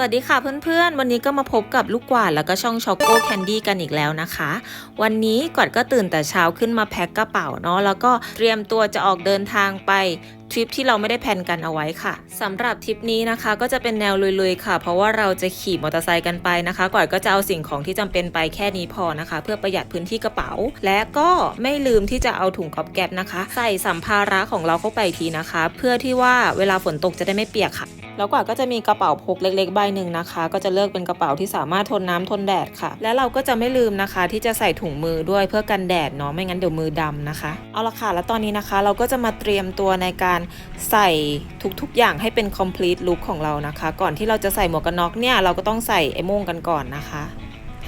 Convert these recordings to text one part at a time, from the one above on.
สวัสดีค่ะเพื่อนๆ วันนี้ก็มาพบกับลูกกวาดแล้วก็ช่องช็อกโกแคนดี้กันอีกแล้วนะคะ วันนี้กวาดก็ตื่นแต่เช้าขึ้นมาแพ็คกระเป๋าเนาะแล้วก็เตรียมตัวจะออกเดินทางไปทริปที่เราไม่ได้แพนกันเอาไว้ค่ะสำหรับทริปนี้นะคะ ก็จะเป็นแนวลุยๆค่ะ เพราะว่าเราจะขี่มอเตอร์ไซค์กันไปนะคะกวาดก็จะเอาสิ่งของที่จำเป็นไปแค่นี้พอนะคะ เพื่อประหยัดพื้นที่กระเป๋า และก็ไม่ลืมที่จะเอาถุงก๊อบแก๊บนะคะ ใส่สัมภาระของเราเข้าไปทีนะคะ เพื่อที่ว่าเวลาฝนตกจะได้ไม่เปียกค่ะ แล้วกว่าก็จะมีกระเป๋าพกเล็กๆใบหนึ่งนะคะ ก็จะเลือกเป็นกระเป๋าที่สามารถทนน้ำทนแดดค่ะ และเราก็จะไม่ลืมนะคะ ที่จะใส่ถุงมือด้วยเพื่อกันแดดเนาะไม่งั้นเดี๋ยวมือดำนะคะ เอาละค่ะแล้วตอนนี้นะคะ เราก็จะมาเตรียมตัวในการใส่ทุกๆอย่างให้เป็น complete look ของเรานะคะ ก่อนที่เราจะใส่หมวกกันน็อกเนี่ยเราก็ต้องใส่ไอ้ม่งกันก่อนนะคะ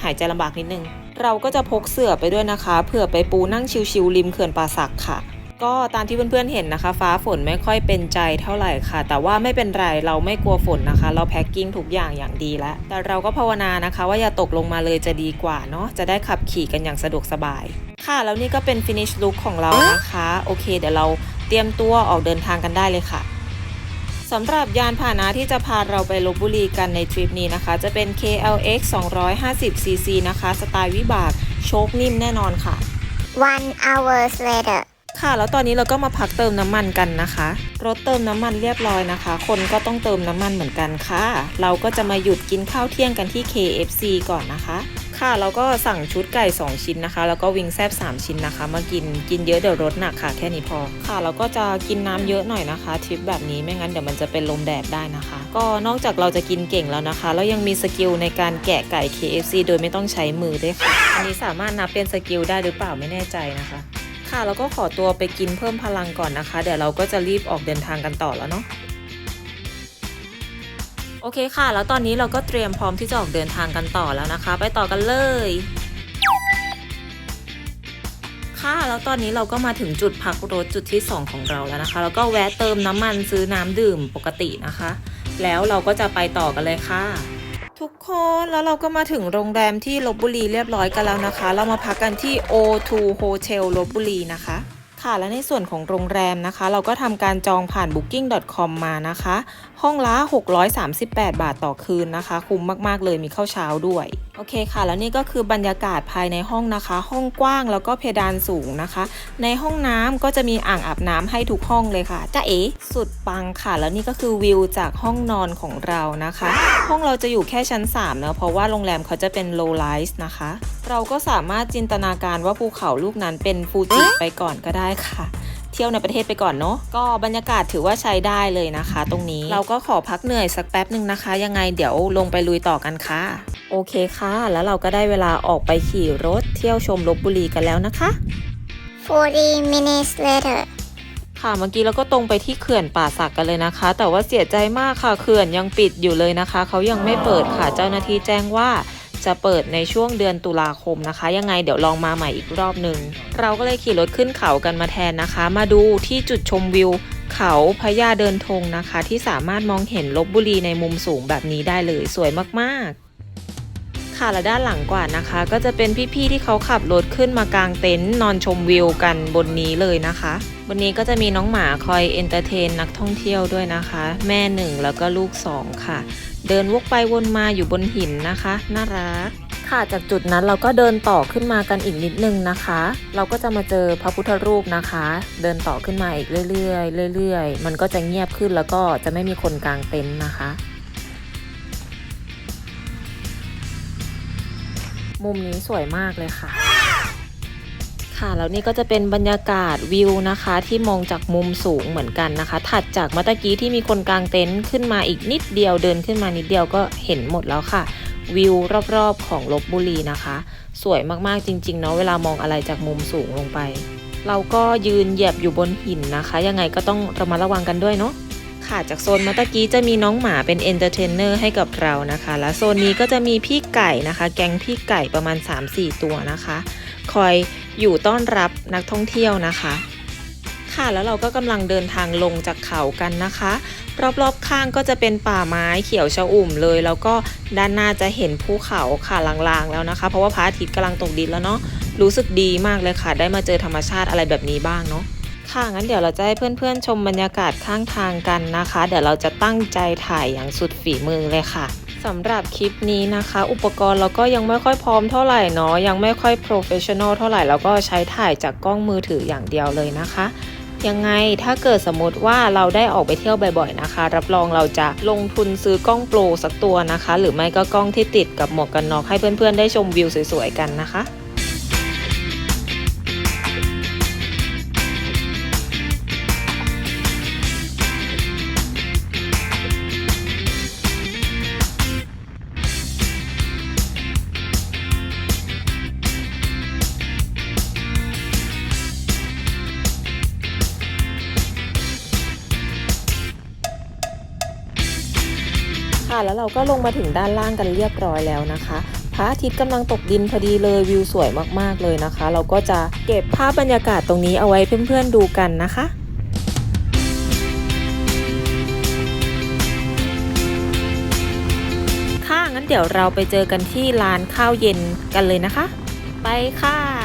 หายใจลำบากนิดนึงเราก็จะพกเสื่อไปด้วยนะคะเผื่อไปปูนั่งชิวๆริมเขื่อนป่าสักค่ะ ก็ตามที่เพื่อนๆเห็นนะคะ ฟ้าฝนไม่ค่อยเป็นใจเท่าไหร่ค่ะ แต่ว่าไม่เป็นไรเราไม่กลัวฝนนะคะ เราแพ็คกิ้งทุกอย่างอย่างดีแล้ว แต่เราก็ภาวนานะคะ ว่าอย่าตกลงมาเลยจะดีกว่าเนาะจะได้ขับขี่กันอย่างสะดวกสบาย ค่ะแล้วนี่ก็เป็น finish look ของเรานะคะ โอเค เดี๋ยวเราเตรียมตัวออกเดินทางกันได้เลยค่ะสำหรับยานพาหนะที่จะพาเราไปลบบุรีกันในทริปนี้นะคะ จะเป็น KLX 250cc นะคะ สไตล์วิบาก โชคนิ่มแน่นอนค่ะ One hours later ค่ะแล้วตอนนี้เราก็มาพักเติมน้ำมันกันนะคะ รถเติมน้ำมันเรียบร้อยนะคะ คนก็ต้องเติมน้ำมันเหมือนกันค่ะ เราก็จะมาหยุดกินข้าวเที่ยงกันที่ KFC ก่อนนะคะ ค่ะเราก็สั่งชุดไก่ 2 ชิ้นนะคะ แล้วก็วิงแซบ3 ชิ้นนะคะ มากินกินเยอะเดี๋ยวรถหนักค่ะแค่นี้พอ ค่ะเราก็จะกินน้ำเยอะหน่อยนะคะทริปแบบนี้ไม่งั้นเดี๋ยวมันจะเป็นลมแดดได้นะคะ ก็นอกจากเราจะกินเก่งแล้วนะคะแล้วยังมีสกิลในการแกะไก่ KFC โดยไม่ต้องใช้มือด้วยค่ะอันนี้สามารถนับเป็นสกิลได้หรือเปล่าไม่แน่ใจนะคะ ค่ะแล้วก็ขอตัวไปกินเพิ่มพลังก่อนนะคะ เดี๋ยวเราก็จะรีบออกเดินทางกันต่อแล้วเนาะโอเคค่ะ แล้วตอนนี้เราก็เตรียมพร้อมที่จะออกเดินทางกันต่อแล้วนะคะ ไปต่อกันเลย ค่ะ แล้วตอนนี้เราก็มาถึงจุดพักรถจุดที่ 2 ของเราแล้วนะคะ แล้วก็แวะเติมน้ำมันซื้อน้ำดื่มปกตินะคะ แล้วเราก็จะไปต่อกันเลยค่ะ ทุกคนแล้วเราก็มาถึงโรงแรมที่ลบบุรีเรียบร้อยกันแล้วนะคะ เรามาพักกันที่ O2 Hotel ลบบุรีนะคะ ค่ะและในส่วนของโรงแรมนะคะ เราก็ทำการจองผ่าน booking.com มานะคะ ห้องละ 638 บาทต่อคืนนะคะ คุ้มมากๆเลยมีข้าวเช้าด้วย โอเคค่ะ แล้วนี่ก็คือบรรยากาศภายในห้องนะคะ ห้องกว้างแล้วก็เพดานสูงนะคะ ในห้องน้ำก็จะมีอ่างอาบน้ำให้ทุกห้องเลยค่ะจ้าเอ๋สุดปังค่ะ แล้วนี่ก็คือวิวจากห้องนอนของเรานะคะ ห้องเราจะอยู่แค่ชั้น3เนะเพราะว่าโรงแรมเขาจะเป็น low rise นะคะ เราก็สามารถจินตนาการว่าภูเขาลูกนั้นเป็นฟูจิไปก่อนก็ได้ค่ะ เที่ยวในประเทศไปก่อนเนาะก็บรรยากาศถือว่าใช้ได้เลยนะคะ ตรงนี้เราก็ขอพักเหนื่อยสักแป๊บหนึ่งนะคะ ยังไงเดี๋ยวลงไปลุยต่อกันค่ะ โอเคค่ะ แล้วเราก็ได้เวลาออกไปขี่รถเที่ยวชมลบบุรีกันแล้วนะคะ40 minutes later ค่ะเมื่อกี้เราก็ตรงไปที่เขื่อนป่าสักกันเลยนะคะ แต่ว่าเสียใจมากค่ะเขื่อนยังปิดอยู่เลยนะคะ เขายังไม่เปิดค่ะเจ้าหน้าที่แจ้งว่า จะเปิดในช่วงเดือนตุลาคมนะคะ ยังไงเดี๋ยวลองมาใหม่อีกรอบหนึ่งเราก็เลยขี่รถขึ้นเขากันมาแทนนะคะ มาดูที่จุดชมวิว เขาพญาเดินธงนะคะ ที่สามารถมองเห็นลบบุรีในมุมสูงแบบนี้ได้เลยสวยมากๆ ค่ะและด้านหลังกว่านะคะ ก็จะเป็นพี่ๆที่เขาขับรถขึ้นมากางเต็นท์นอนชมวิวกันบนนี้เลยนะคะ บนนี้ก็จะมีน้องหมาคอยเอนเตอร์เทนนักท่องเที่ยวด้วยนะคะ แม่หนึ่งแล้วก็ลูกสองค่ะ เดินวกไปวนมาอยู่บนหินนะคะ น่ารักค่ะจากจุดนั้นเราก็เดินต่อขึ้นมากันอีกนิดนึงนะคะ เราก็จะมาเจอพระพุทธรูปนะคะ เดินต่อขึ้นมาอีกเรื่อยๆเรื่อยๆ มันก็จะเงียบขึ้นแล้วก็จะไม่มีคนกลางเต็นท์นะคะ มุมนี้สวยมากเลยค่ะ ค่ะแล้วนี่ก็จะเป็นบรรยากาศวิวนะคะ ที่มองจากมุมสูงเหมือนกันนะคะ ถัดจากเมื่อกี้ที่มีคนกลางเต็นท์ขึ้นมาอีกนิดเดียวเดินขึ้นมานิดเดียวก็เห็นหมดแล้วค่ะ วิวรอบๆของลบบุรีนะคะ สวยมากๆจริงๆเนาะเวลามองอะไรจากมุมสูงลงไป เราก็ยืนเหยียบอยู่บนหินนะคะ ยังไงก็ต้องระมัดระวังกันด้วยเนาะ ค่ะจากโซนเมื่อตะกี้จะมีน้องหมาเป็นเอนเตอร์เทนเนอร์ให้กับเรานะคะ และโซนนี้ก็จะมีพี่ไก่นะคะ แก๊งพี่ไก่ประมาณ 3-4 ตัวนะคะ คอยอยู่ต้อนรับนักท่องเที่ยวนะคะ ค่ะแล้วเราก็กำลังเดินทางลงจากเขากันนะคะ รอบๆข้างก็จะเป็นป่าไม้เขียวชอุ่มเลย แล้วก็ด้านหน้าจะเห็นภูเขาค่ะลางๆแล้วนะคะ เพราะว่าพระอาทิตย์กำลังตกดินแล้วเนาะรู้สึกดีมากเลยค่ะ ได้มาเจอธรรมชาติอะไรแบบนี้บ้างเนาะ ค่ะงั้นเดี๋ยวเราจะให้เพื่อนๆชมบรรยากาศข้างทางกันนะคะ เดี๋ยวเราจะตั้งใจถ่ายอย่างสุดฝีมือเลยค่ะสำหรับคลิปนี้นะคะ อุปกรณ์เราก็ยังไม่ค่อยพร้อมเท่าไหร่เนาะยังไม่ค่อยโปรเฟชชั่นอลเท่าไหร่แล้วก็ใช้ถ่ายจากกล้องมือถืออย่างเดียวเลยนะคะ ยังไงถ้าเกิดสมมติว่าเราได้ออกไปเที่ยวบ่อยๆนะคะ รับรองเราจะลงทุนซื้อกล้องโปรสักตัวนะคะ หรือไม่ก็กล้องที่ติดกับหมวกกันน็อกให้เพื่อนๆได้ชมวิวสวยๆกันนะคะ ค่ะ แล้วเราก็ลงมาถึงด้านล่างกันเรียบร้อยแล้วนะคะพระอาทิตย์กำลังตกดินพอดีเลยวิวสวยมากๆเลยนะคะ เราก็จะเก็บภาพบรรยากาศตรงนี้เอาไว้เพื่อนๆดูกันนะคะค่ะงั้นเดี๋ยวเราไปเจอกันที่ร้านข้าวเย็นกันเลยนะคะ ไปค่ะ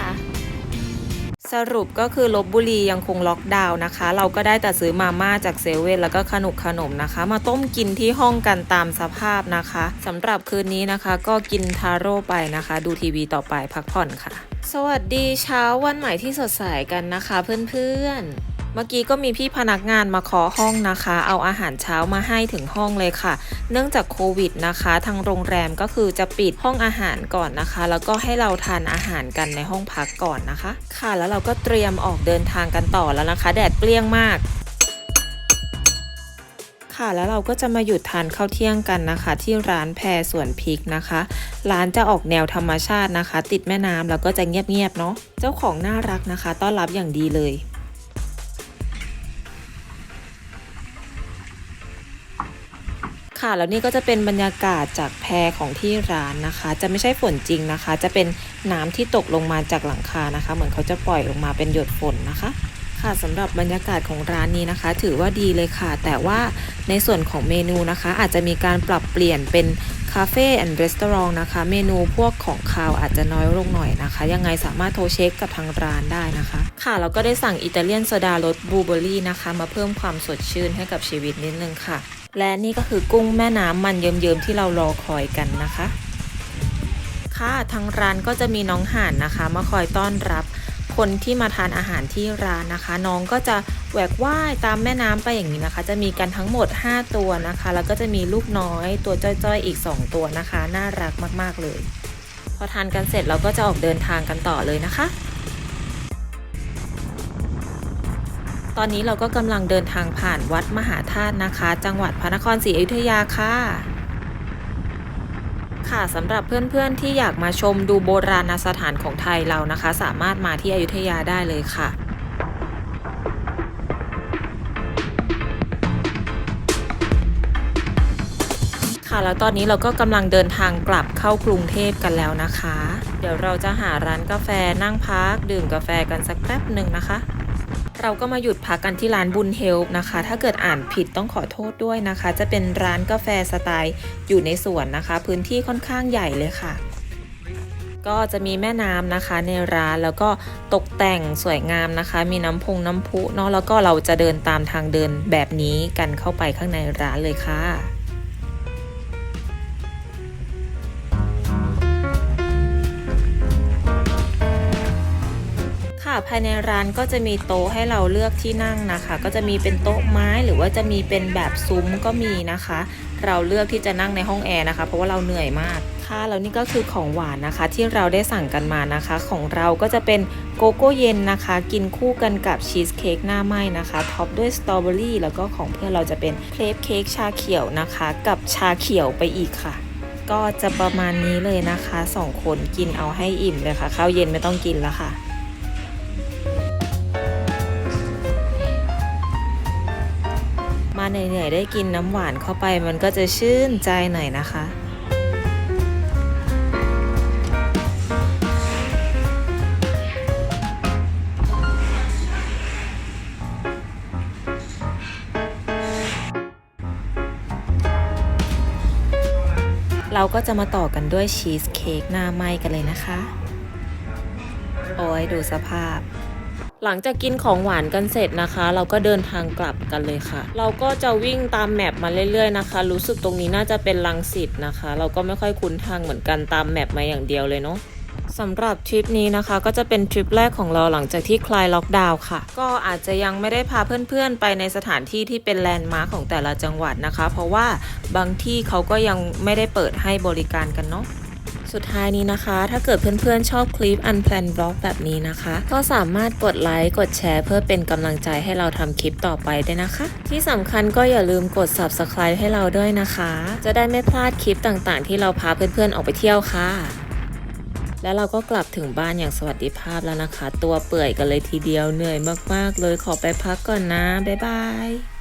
สรุปก็คือลบบุรียังคงล็อกดาวน์นะคะ เราก็ได้แต่ซื้อมาม่าจากเซเว่นแล้วก็ขนมขนมนะคะ มาต้มกินที่ห้องกันตามสภาพนะคะสำหรับคืนนี้นะคะ ก็กินทาโร่ไปนะคะ ดูทีวีต่อไปพักผ่อนค่ะ สวัสดีเช้าวันใหม่ที่สดใสกันนะคะเพื่อนๆ เมื่อกี้ก็มีพี่พนักงานมาเคาะห้องนะคะ เอาอาหารเช้ามาให้ถึงห้องเลยค่ะ เนื่องจากโควิดนะคะ ทางโรงแรมก็คือจะปิดห้องอาหารก่อนนะคะ แล้วก็ให้เราทานอาหารกันในห้องพักก่อนนะคะ ค่ะ แล้วเราก็เตรียมออกเดินทางกันต่อแล้วนะคะ แดดเปรี้ยงมากค่ะแล้วเราก็จะมาหยุดทานข้าวเที่ยงกันนะคะ ที่ร้านแพรสวนพริกนะคะ ร้านจะออกแนวธรรมชาตินะคะ ติดแม่น้ำแล้วก็จะเงียบๆเนาะเจ้าของน่ารักนะคะ ต้อนรับอย่างดีเลย ค่ะ แล้วนี่ก็จะเป็นบรรยากาศจากแพของที่ร้านนะคะ จะไม่ใช่ฝนจริงนะคะ จะเป็นน้ำที่ตกลงมาจากหลังคานะคะ เหมือนเขาจะปล่อยลงมาเป็นหยดฝนนะคะค่ะสำหรับบรรยากาศของร้านนี้นะคะ ถือว่าดีเลยค่ะ แต่ว่าในส่วนของเมนูนะคะ อาจจะมีการปรับเปลี่ยนเป็น คาเฟ่แอนด์รีสอร์ทนะคะ เมนูพวกของคาวอาจจะน้อยลงหน่อยนะคะ ยังไงสามารถโทรเช็คกับทางร้านได้นะคะ ค่ะแล้วก็ได้สั่งอิตาเลียนโซดารสบลูเบอร์รี่นะคะ มาเพิ่มความสดชื่นให้กับชีวิตนิดนึงค่ะ และนี่ก็คือกุ้งแม่น้ำมันเยิ้มๆที่เรารอคอยกันนะคะ ค่ะทางร้านก็จะมีน้องห่านนะคะ มาคอยต้อนรับ คนที่มาทานอาหารที่ร้านนะคะ น้องก็จะแหวกว่ายตามแม่น้ำไปอย่างนี้นะคะ จะมีกันทั้งหมด 5 ตัวนะคะ แล้วก็จะมีลูกน้อยตัวจ้อยๆ อีก 2 ตัวนะคะ น่ารักมากๆเลย พอทานกันเสร็จเราก็จะออกเดินทางกันต่อเลยนะคะ ตอนนี้เราก็กำลังเดินทางผ่านวัดมหาธาตุนะคะ จังหวัดพระนครศรีอยุธยาค่ะ ค่ะสำหรับเพื่อนๆที่อยากมาชมดูโบราณสถานของไทยเรานะคะ สามารถมาที่อยุธยาได้เลยค่ะค่ะแล้วตอนนี้เราก็กำลังเดินทางกลับเข้ากรุงเทพกันแล้วนะคะ เดี๋ยวเราจะหาร้านกาแฟนั่งพัก ดื่มกาแฟกันสักแป๊บหนึ่งนะคะ เราก็มาหยุดพักกันที่ร้านบุญเฮลป์นะคะ ถ้าเกิดอ่านผิดต้องขอโทษด้วยนะคะ จะเป็นร้านกาแฟสไตล์อยู่ในสวนนะคะ พื้นที่ค่อนข้างใหญ่เลยค่ะ ก็จะมีแม่น้ำนะคะในร้านแล้วก็ตกแต่งสวยงามนะคะ มีน้ำพงน้ำพุเนาะแล้วก็เราจะเดินตามทางเดินแบบนี้กันเข้าไปข้างในร้านเลยค่ะ ภายในร้านก็จะมีโต๊ะให้เราเลือกที่นั่งนะคะ ก็จะมีเป็นโต๊ะไม้หรือว่าจะมีเป็นแบบซุ้มก็มีนะคะ เราเลือกที่จะนั่งในห้องแอร์นะคะ เพราะว่าเราเหนื่อยมากค่ะแล้วนี่ก็คือของหวานนะคะที่เราได้สั่งกันมานะคะ ของเราก็จะเป็นโกโก้เย็นนะคะ กินคู่กันกับชีสเค้กหน้าไหม้นะคะท็อปด้วยสตรอเบอรี่แล้วก็ของเพื่อนเราจะเป็นเครปเค้กชาเขียวนะคะ กับชาเขียวไปอีกค่ะ ก็จะประมาณนี้เลยนะคะสองคนกินเอาให้อิ่มเลยค่ะข้าวเย็นไม่ต้องกินแล้วค่ะ มาเหนื่อยๆได้กินน้ำหวานเข้าไปมันก็จะชื่นใจหน่อยนะคะเราก็จะมาต่อกันด้วยชีสเค้กหน้าไหม้กันเลยนะคะ โอ้ยดูสภาพ หลังจากกินของหวานกันเสร็จนะคะ เราก็เดินทางกลับกันเลยค่ะ เราก็จะวิ่งตามแมปมาเรื่อยๆนะคะ รู้สึกตรงนี้น่าจะเป็นลังสิตนะคะ เราก็ไม่ค่อยคุ้นทางเหมือนกันตามแมปมาอย่างเดียวเลยเนาะสำหรับทริปนี้นะคะ ก็จะเป็นทริปแรกของเราหลังจากที่คลายล็อกดาวน์ค่ะ ก็อาจจะยังไม่ได้พาเพื่อนๆ ไปในสถานที่ที่เป็นแลนด์มาร์คของแต่ละจังหวัดนะคะ เพราะว่าบางที่เขาก็ยังไม่ได้เปิดให้บริการกันเนาะ สุดท้ายนี้นะคะ ถ้าเกิดเพื่อนๆชอบคลิป Unplanned Vlog แบบนี้นะคะ ก็สามารถกดไลค์ กดแชร์เพื่อเป็นกำลังใจให้เราทำคลิปต่อไปได้นะคะ ที่สำคัญก็อย่าลืมกด Subscribe ให้เราด้วยนะคะ จะได้ไม่พลาดคลิปต่างๆ ที่เราพาเพื่อนๆออกไปเที่ยวค่ะ แล้วเราก็กลับถึงบ้านอย่างสวัสดิภาพแล้วนะคะ ตัวเปื่อยกันเลยทีเดียวเหนื่อยมากๆ เลยขอไปพักก่อนนะบ๊ายบาย